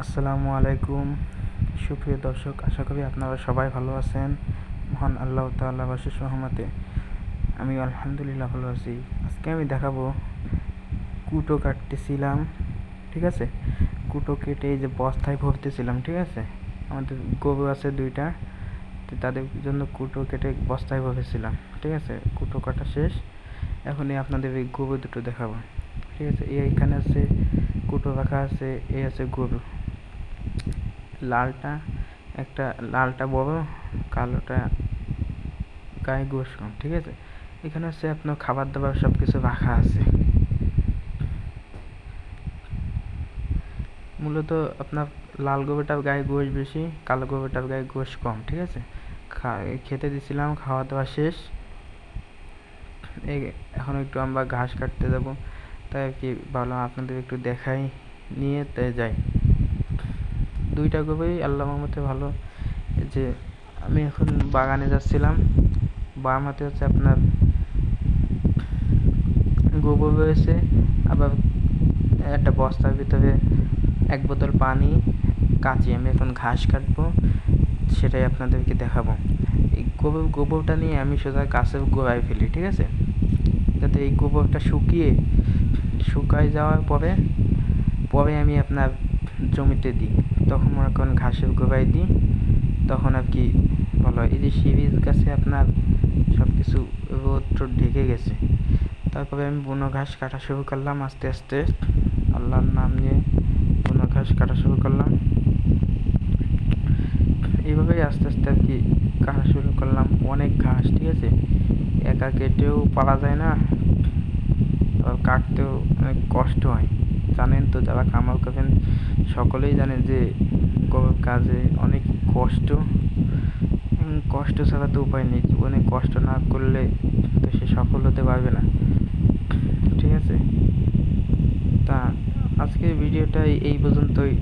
আসসালামু আলাইকুম। সুপ্রিয় দর্শক, আশা করি আপনারা সবাই ভালো আছেন। মহান আল্লাহ তাআলা অশেষ রহমতে। আমি আলহামদুলিল্লাহ ভালো আছি। আজকে আমি দেখাবো কুটো কাটতেছিলাম, ঠিক আছে? কুটো কেটে এই যে বস্তায় ভরতেছিলাম, ঠিক আছে? আমাদের গরু আছে দুইটা, তো তাদের জন্য কুটো কেটে বস্তায় ভরেছিলাম, ঠিক আছে? কুটো কাটা শেষ। এখনই আপনাদের এই গরু দুটো দেখাবো, ঠিক আছে? এই এখানে আছে, কুটো রাখা আছে, এই আছে গরু। লালটা, একটা লালটা বড়, কালোটা গায়ে গোশ কম ঠিক আছে? এখানে হচ্ছে আপনার খাবার দাবার সব কিছু রাখা আছে। মূলত আপনার লাল গোবরটার গায়ে গোশ বেশি, কালো গোবরটার গায়ে গোশ কম, ঠিক আছে? খেতে দিছিলাম, খাওয়া দাওয়া শেষ। এই এখন একটু আমরা ঘাস কাটতে যাব। তাই আর কি ভাবলাম আপনাদের একটু দেখাই, নিয়ে যাই। দুইটা গোবরই আল্লাহ রহমতে ভালো। যে আমি এখন বাগানে যাচ্ছিলাম। বাম হাতে হচ্ছে আপনার গোবর রয়েছে, আবার একটা বস্তার ভিতরে এক বোতল পানি, কাঁচি আমি এখন ঘাস কাটবো, সেটাই আপনাদেরকে দেখাবো। এই গোবর, গোবরটা নিয়ে আমি সোজা গাছের গোড়ায় ফেলি, ঠিক আছে? যাতে এই গোবরটা শুকিয়ে, শুকায় যাওয়ার পরে পরে আমি আপনার জমিতে দিই। তখন মনে করেন ঘাসের গোড়ায় দিই। তখন আর কি ভালো হয়, এই যে সিরিজ গাছে আপনার সব কিছু রোদ ঢেকে গেছে। তারপরে আমি বুনো ঘাস কাটা শুরু করলাম আস্তে আস্তে। আল্লাহর নাম নিয়ে বুনো ঘাস কাটা শুরু করলাম। এইভাবেই আস্তে আস্তে আর কি কাটা শুরু করলাম। অনেক ঘাস, ঠিক আছে? একা কেটেও পারা যায় না। আবার কাটতেও অনেক কষ্ট হয়। জানেন তো, যারা কামাল করেন সকলেই জানেন যে কাজে অনেক কষ্ট। কষ্ট ছাড়া তো উপায় নেই। জীবনে কষ্ট না করলে তো সে সফল হতে পারবে না। ঠিক আছে? তা আজকের ভিডিওটা এই পর্যন্তই।